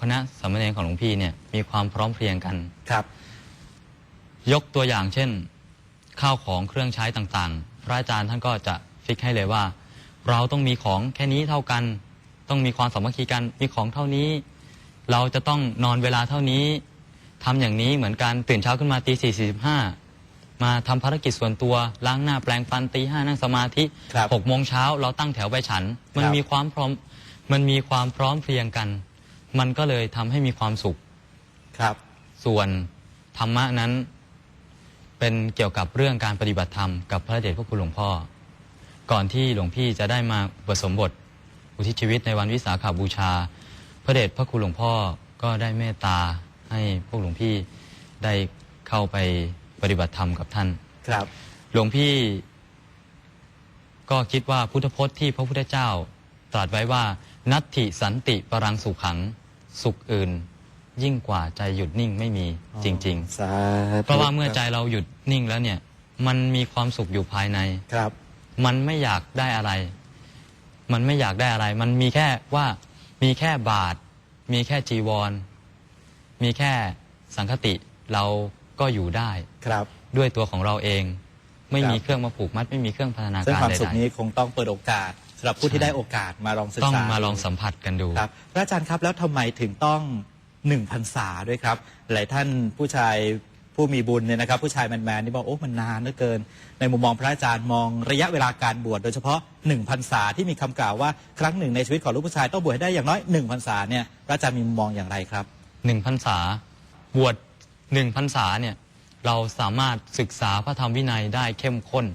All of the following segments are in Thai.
คณะสามเณรของหลวงพี่เนี่ยมีความพร้อมเพรียงกัน ครับ ยกตัวอย่างเช่น ข้าวของเครื่องใช้ต่างๆ พระอาจารย์ท่านก็จะฟิกให้เลยว่า เราต้องมีของแค่นี้เท่ากัน ต้องมีความสามัคคีกันมีของเท่านี้ เราจะต้องนอนเวลาเท่านี้ทำอย่างนี้เหมือนกันตื่นเช้าขึ้นมาตีสี่สี่สิบห้ามาทำภารกิจส่วนตัวล้างหน้าแปลงฟันตีห้านั่งสมาธิครับหกโมงเช้าเราตั้งแถวไปฉัน มันครับมีความพร้อมมันมีความพร้อมเพรียงกัน มันก็เลยทำให้มีความสุข ครับ ส่วนธรรมะนั้น เป็นเกี่ยวกับเรื่องการปฏิบัติธรรมกับพระเดชพระคุณหลวงพ่อ ก่อนที่หลวงพี่จะได้มาอุปสมบท อุทิศชีวิตในวันวิสาขาบูชา พระเดชพระคุณหลวงพ่อก็ได้เมตตาให้พวกหลวงพี่ได้เข้าไปปฏิบัติธรรมกับท่าน ครับ หลวงพี่ก็คิดว่าพุทธพจน์ที่พระพุทธเจ้าตรัสไว้ว่า นัตถิสันติปรังสุขขัง สุขอื่น ยิ่งกว่าใจหยุดนิ่งไม่มีจริง สาๆเพราะว่าเมื่อใจเราหยุดนิ่งแล้วเนี่ย มันมีความสุขอยู่ภายใน ครับ มันไม่อยากได้อะไร มันไม่อยากได้อะไร มันมีแค่ว่ามีแค่บาท มีแค่จีวร มีแค่สังคติเราก็อยู่ได้ครับ ด้วยตัวของเราเอง ไม่ครับมีเครื่องมาผูกมัด ไม่มีเครื่องพัฒนาซึ่งการความใดสุขนี้คงต้องเปิดโอกาส สำหรับผู้ที่ได้โอกาสมาลองศึกๆต้องษามาลองสัมผัสกันดูครับพระอาจารย์ครับแล้วทำไมถึงต้องหนึ่งพรรษาด้วยครับ หลายท่านผู้ชายผู้มีบุญเนี่ยนะครับ ผู้ชายแมนๆนี่บอกโอ้มันนานเหลือเกิน ในมุมมองพระอาจารย์มองระยะเวลาการบวชโดยเฉพาะหนึ่งพรรษาที่มีคำกล่าวว่าครั้งหนึ่งในชีวิตของลูกผู้ชายต้องบวชให้ได้อย่างน้อยหนึ่งพรรษาเนี่ยพระอาจารย์มีมุมมองอย่างไรครับหนึ่งพรรษาบวชหนึ่งพรรษาเนี่ยเราสามารถศึกษาพระธรรมวินัยได้เข้มข้น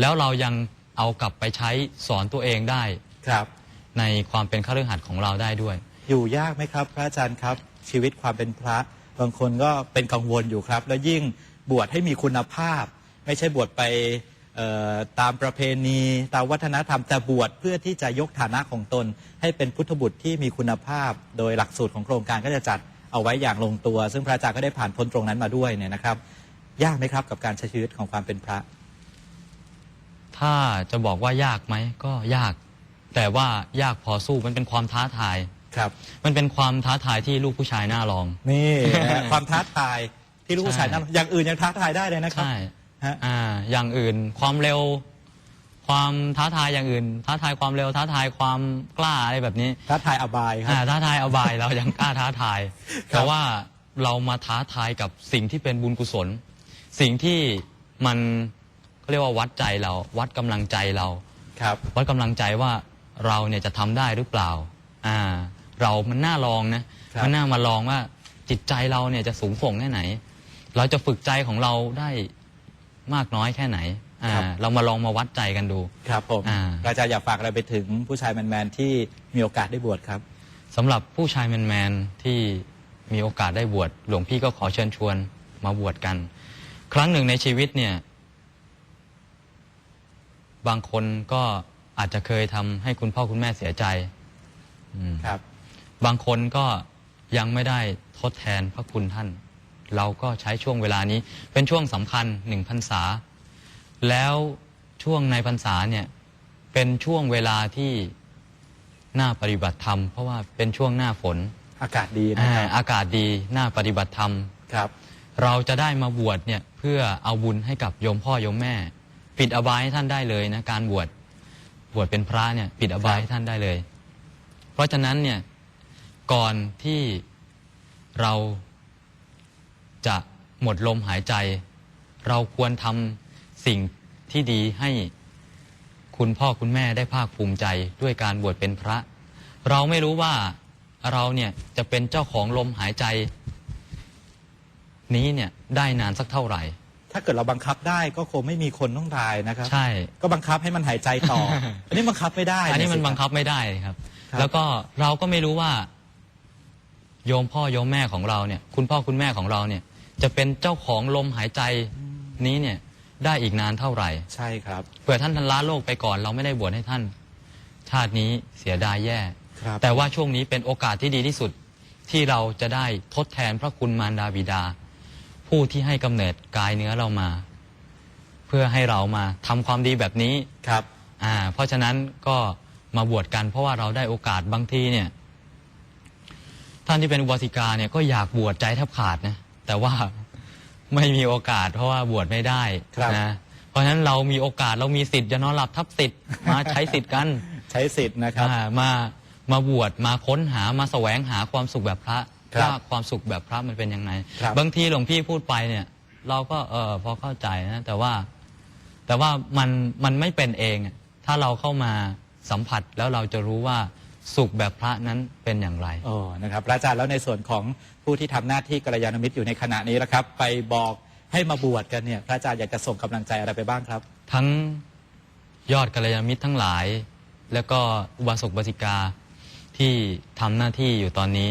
แล้วเรายัง เอากลับไปใช้สอนตัวเองได้ ครับ ในความเป็นข้ารือหัดของเราได้ด้วย อยู่ยากไหมครับ พระอาจารย์ครับ ชีวิตความเป็นพระ บางคนก็เป็นกังวลอยู่ครับ แล้วยิ่งบวชให้มีคุณภาพ ไม่ใช่บวชไปเอ่อตามประเพณีตามวัฒนธรรมแต่บวชเพื่อที่จะยกฐานะของตน ให้เป็นพุทธบุตรที่มีคุณภาพ โดยหลักสูตรของโครงการก็จะจัดเอาไว้อย่างลงตัว ซึ่งพระอาจารย์ก็ได้ผ่านพ้นตรงนั้นมาด้วยเนี่ยนะครับ ยากไหมครับกับการใช้ชีวิตของความเป็นพระ ถ้าจะบอกว่ายากไหมก็ยาก แต่ว่ายากพอสู้มันเป็นความท้าทาย ครับ มันเป็นความท้าทายที่ลูกผู้ชายน่าลอง นี่นะฮะ ความท้าทายที่ลูกผู้ชายใช่นั่นอย่างอื่นยังท้าทายได้เลยนะครับ ใช่ฮะ อ่า อย่างอื่นความเร็ว ความท้าทายอย่างอื่น ท้าทายความเร็วท้าทายความกล้าอะไรแบบนี้ ท้าทายอบายครัอ่าบท้าทายเอาบายเรายังกล้าท้าทาย ครับ แต่ว่าเรามาท้าทายกับสิ่งที่เป็นบุญกุศล สิ่งที่มัน เขาเรียกว่าวัดใจเรา วัดกำลังใจเรา ครับ วัดกำลังใจว่าเราเนี่ยจะทำได้หรือเปล่า อ่า เรามันน่าลองนะ ครับ มันน่ามาลองว่าจิตใจเราเนี่ยจะสูงส่งแค่ไหน เราจะฝึกใจของเราได้มากน้อยแค่ไหน อ่า เรามาลองมาวัดใจกันดู ครับผมอ่า อาจารย์อยากฝากอะไรไปถึงผู้ชายแมนๆที่มีโอกาสได้บวชครับ สำหรับผู้ชายแมนๆที่มีโอกาสได้บวชหลวงพี่ก็ขอเชิญชวนมาบวชกัน ครั้งหนึ่งในชีวิตเนี่ย บางคนก็อาจจะเคยทำให้คุณพ่อคุณแม่เสียใจอืมครับ บางคนก็ยังไม่ได้ทดแทนพระคุณท่าน เราก็ใช้ช่วงเวลานี้ เป็นช่วงสำคัญหนึ่งพรรษา แล้วช่วงในพรรษาเนี่ยเป็นช่วงเวลาที่น่าปฏิบัติธรรม เพราะว่าเป็นช่วงหน้าฝนอากาศดีนะอ่าครับอากาศดีน่าปฏิบัติธรรม ครับ เราจะได้มาบวชเนี่ยเพื่อเอาบุญให้กับโยมพ่อโยมแม่ ปิดอบายให้ท่านได้เลยนะการบวชบวชเป็นพระเนี่ยปิดอบายให้ท่านได้เลย เพราะฉะนั้นเนี่ยก่อนที่เราจะหมดลมหายใจ เราควรทำสิ่งที่ดีให้คุณพ่อคุณแม่ได้ภาคภูมิใจด้วยการบวชเป็นพระ เราไม่รู้ว่าเราเนี่ยจะเป็นเจ้าของลมหายใจ นี้เนี่ยได้นานสักเท่าไหร่ ถ้าเกิดเราบังคับได้ก็คงไม่มีคนต้องตายนะครับ ใช่ ก็บังคับให้มันหายใจต่อ อันนี้บังคับไม่ได้อันนี้มันสิบังคับไม่ได้ครับครับ แล้วก็เราก็ไม่รู้ว่า โยมพ่อโยมแม่ของเราเนี่ย คุณพ่อคุณแม่ของเราเนี่ย จะเป็นเจ้าของลมหายใจนี้เนี่ย ได้อีกนานเท่าไหร่ ใช่ครับเผื่อท่านทันล้าโลกไปก่อน เราไม่ได้บวชให้ท่าน ชาตินี้เสียดายแย่ครับแต่ว่าช่วงนี้เป็นโอกาสที่ดีที่สุดที่เราจะได้ทดแทนพระคุณมารดาบิดา ผู้ที่ให้กำเนิดกายเนื้อเรามา เพื่อให้เรามาทำความดีแบบนี้ครับ อ่า เพราะฉะนั้นก็มาบวชกัน เพราะว่าเราได้โอกาสบางทีเนี่ยถ้าท่านที่เป็นอุบาสิกาเนี่ยก็อยากบวชใจแทบขาดนะแต่ว่าไม่มีโอกาส เพราะว่าบวชไม่ได้ครับนะเพราะฉะนั้นเรามีโอกาสเรามีสิทธิ์จะนอนหลับทับสิทธิ์มาใช้สิทธิ์กัน ใช้สิทธิ์นะครับอ่ามามาบวชมาค้นหามาแสวงหาความสุขแบบพระ ครับว่าความสุขแบบพระมันเป็นยังไงครับบางทีหลวงพี่พูดไปเนี่ย เราก็เออพอเข้าใจนะแต่ว่า แต่ว่ามันมันไม่เป็นเองอะถ้าเราเข้ามาสัมผัสแล้วเราจะรู้ว่าสุขแบบพระนั้นเป็นอย่างไร โอ้นะครับพระอาจารย์แล้วในส่วนของผู้ที่ทำหน้าที่กัลยาณมิตรอยู่ในขณะนี้แล้วครับ ไปบอกให้มาบวชกันเนี่ยพระอาจารย์อยากจะส่งกำลังใจอะไรไปบ้างครับ ทั้งยอดกัลยาณมิตรทั้งหลาย แล้วก็อุบาสกบาสิกาที่ทำหน้าที่อยู่ตอนนี้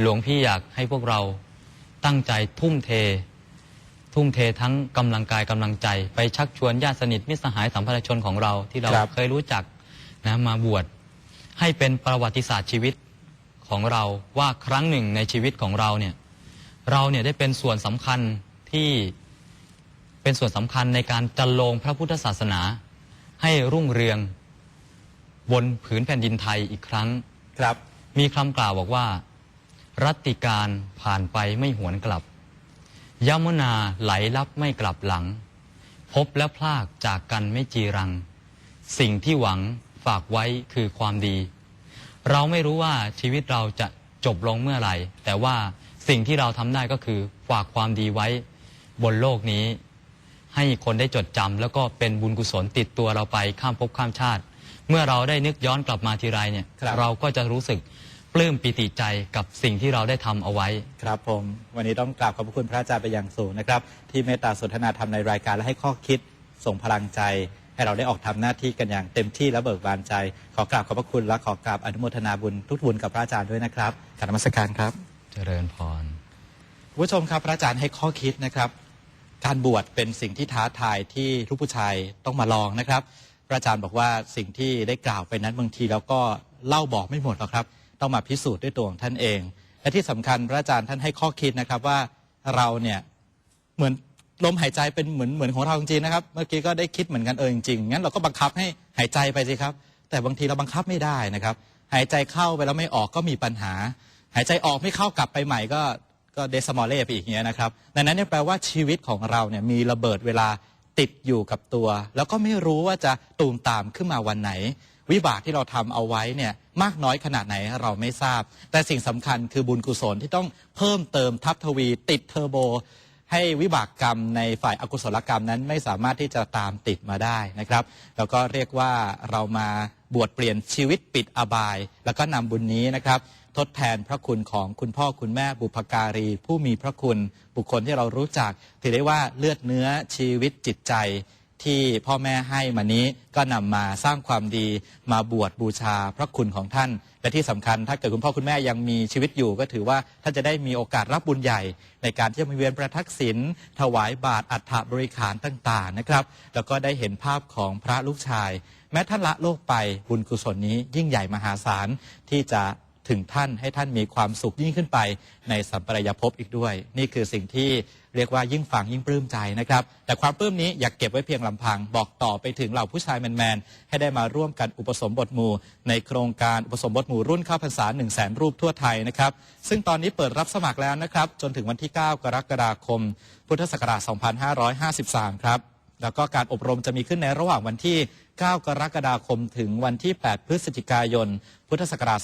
หลวงพี่อยากให้พวกเราตั้งใจทุ่มเท ทุ่มเททั้งกำลังกายกำลังใจ ไปชักชวนญาติสนิทมิตรสหายสัมพันธชนของเราที่เราครับ เคยรู้จักนะมาบวชให้เป็นประวัติศาสตร์ชีวิตของเราว่าครั้งหนึ่งในชีวิตของเราเนี่ยเราเนี่ยได้เป็นส่วนสำคัญที่เป็นส่วนสำคัญในการจันโลงพระพุทธศาสนา ให้รุ่งเรืองบนผืนแผ่นดินไทยอีกครั้ง ครับ มีคำกล่าวบอกว่า รัตติการผ่านไปไม่หวนกลับยมุนาไหลลับไม่กลับหลัง พบและพลากจากกันไม่จีรัง สิ่งที่หวังฝากไว้คือความดี เราไม่รู้ว่าชีวิตเราจะจบลงเมื่อไหร่ แต่ว่าสิ่งที่เราทำได้ก็คือฝากความดีไว้บนโลกนี้ ให้คนได้จดจำแล้วก็เป็นบุญกุศลติดตัวเราไปข้ามภพข้ามชาติ เมื่อเราได้นึกย้อนกลับมาทีไรเนี่ยครับเราก็จะรู้สึก ปลื้มปิติใจกับสิ่งที่เราได้ทำเอาไว้ ครับผมวันนี้ต้องกราบขอบพระคุณพระอาจารย์ไปอย่างสูงนะครับ ที่เมตตาสนทนาธรรมในรายการและให้ข้อคิดส่งพลังใจ ให้เราได้ออกทำหน้าที่กันอย่างเต็มที่และเบิกบานใจ ขอกราบขอบพระคุณและขอกราบอนุโมทนาบุญทุกบุญกับพระอาจารย์ด้วยนะครับกรารนมัสการครับเจริญพร คุณผู้ชมครับพระอาจารย์ให้ข้อคิดนะครับ การบวชเป็นสิ่งที่ท้าทายที่ทุกผู้ชายต้องมาลองนะครับ พระอาจารย์บอกว่าสิ่งที่ได้กล่าวไปนั้นบางทีแล้วก็เล่าบอกไม่หมดหรอกครับ ต้องมาพิสูจน์ด้วยตัวของท่านเอง และที่สำคัญพระอาจารย์ท่านให้ข้อคิดนะครับว่าเราเนี่ยเหมือนลมหายใจเป็นเหมือนเหมือนของเราจริงๆนะครับ เมื่อกี้ก็ได้คิดเหมือนกันเออจริงๆงั้นเราก็บังคับให้หายใจไปสิครับ แต่บางทีเราบังคับไม่ได้นะครับ หายใจเข้าไปแล้วไม่ออกก็มีปัญหา หายใจออกไม่เข้ากลับไปใหม่ก็ก็เดซมอลเล่ไปอีกอย่างเงี้ยนะครับดังนั้นเนี่ยแปลว่าชีวิตของเราเนี่ยมีระเบิดเวลาติดอยู่กับตัว แล้วก็ไม่รู้ว่าจะตูมตามขึ้นมาวันไหน วิบากที่เราทำเอาไว้เนี่ยมากน้อยขนาดไหนเราไม่ทราบ แต่สิ่งสำคัญคือบุญกุศลที่ต้องเพิ่มเติมทับทวีติดเทอร์โบ ให้วิบากกรรมในฝ่ายอากุศลกรรมนั้นไม่สามารถที่จะตามติดมาได้นะครับ แล้วก็เรียกว่าเรามาบวชเปลี่ยนชีวิตปิดอบาย แล้วก็นำบุญนี้นะครับทดแทนพระคุณของคุณพ่อคุณแม่บุพการี ผู้มีพระคุณ บุคคลที่เรารู้จัก ถือได้ว่าเลือดเนื้อชีวิตจิตใจ ที่พ่อแม่ให้มานี้ก็นำมาสร้างความดีมาบวชบูชาพระคุณของท่าน และที่สำคัญถ้าเกิดคุณพ่อคุณแม่ยังมีชีวิตอยู่ ก็ถือว่าท่านจะได้มีโอกาสรับบุญใหญ่ ในการที่จะมาเวียนประทักษิณถวายบาตรอัฐบริขารต่างๆนะครับ แล้วก็ได้เห็นภาพของพระลูกชาย แม้ท่านละโลกไปบุญกุศลนี้ยิ่งใหญ่มหาศาลที่จะ ถึงท่านให้ท่านมีความสุขยิ่งขึ้นไป ในสัมปรายภพอีกด้วย นี่คือสิ่งที่เรียกว่ายิ่งฟังยิ่งปลื้มใจนะครับ แต่ความปลื้มนี้อย่ากเก็บไว้เพียงลำพัง บอกต่อไปถึงเหล่าผู้ชายแมนๆให้ได้มาร่วมกันอุปสมบทหมู่ ในโครงการอุปสมบทหมู่รุ่นข้าพรรษา1 0 0 0 0แสนรูปทั่วไทยนะครับ ซึ่งตอนนี้เปิดรับสมัครแล้วนะครับ จนถึงวันที่ 9 กรกฎาคม พุทธศักราช2553 ครับแล้วก็การอบรมจะมีขึ้นในระหว่างวันที่ 9 กรกฎาคมถึงวันที่ 8 พฤศจิกายน พุทธศักราช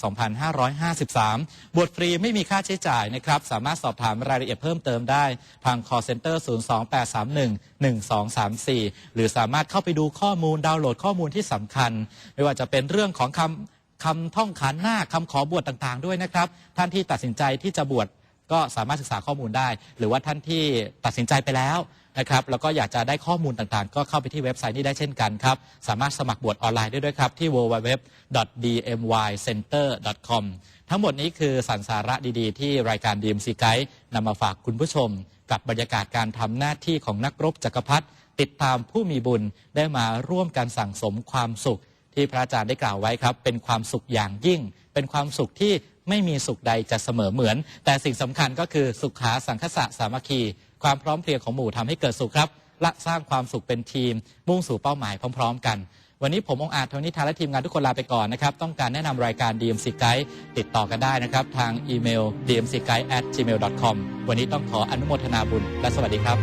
2553 บวชฟรีไม่มีค่าใช้จ่ายนะครับ สามารถสอบถามรายละเอียดเพิ่มเติมได้ ทาง call center 028311234 หรือสามารถเข้าไปดูข้อมูลดาวน์โหลดข้อมูลที่สำคัญ ไม่ว่าจะเป็นเรื่องของคำคำท่องขันหน้าคำขอบวชต่างๆ ด้วยนะครับ ท่านที่ตัดสินใจที่จะบวชก็สามารถศึกษาข้อมูลได้ หรือว่าท่านที่ตัดสินใจไปแล้ว นะครับแล้วก็อยากจะได้ข้อมูลต่างๆ ก็เข้าไปที่เว็บไซต์นี้ได้เช่นกันครับ สามารถสมัครบวชออนไลน์ได้ด้วยครับ ที่ www.dmycenter.com ทั้งหมดนี้คือสารสาระดีๆ ที่รายการ DMC Guide นำมาฝากคุณผู้ชม กับบรรยากาศการทำหน้าที่ของนักรบจักรพรรดิติดตามผู้มีบุญได้มาร่วมกันสั่งสมความสุข ที่พระอาจารย์ได้กล่าวไว้ครับ เป็นความสุขอย่างยิ่ง เป็นความสุขที่ไม่มีสุขใดจะเสมอเหมือน แต่สิ่งสำคัญก็คือสุขาสังคสะสามัคคี ความพร้อมเพรียงของหมู่ทำให้เกิดสุขครับและสร้างความสุขเป็นทีม มุ่งสู่เป้าหมายพร้อม ๆ กัน วันนี้ผมองอาจทวนิทาและทีมงานทุกคนลาไปก่อนนะครับ ต้องการแนะนำรายการ DMC Guide ติดต่อกันได้นะครับ ทางอีเมล dmcguide@gmail.com วันนี้ต้องขออนุโมทนาบุญและสวัสดีครับ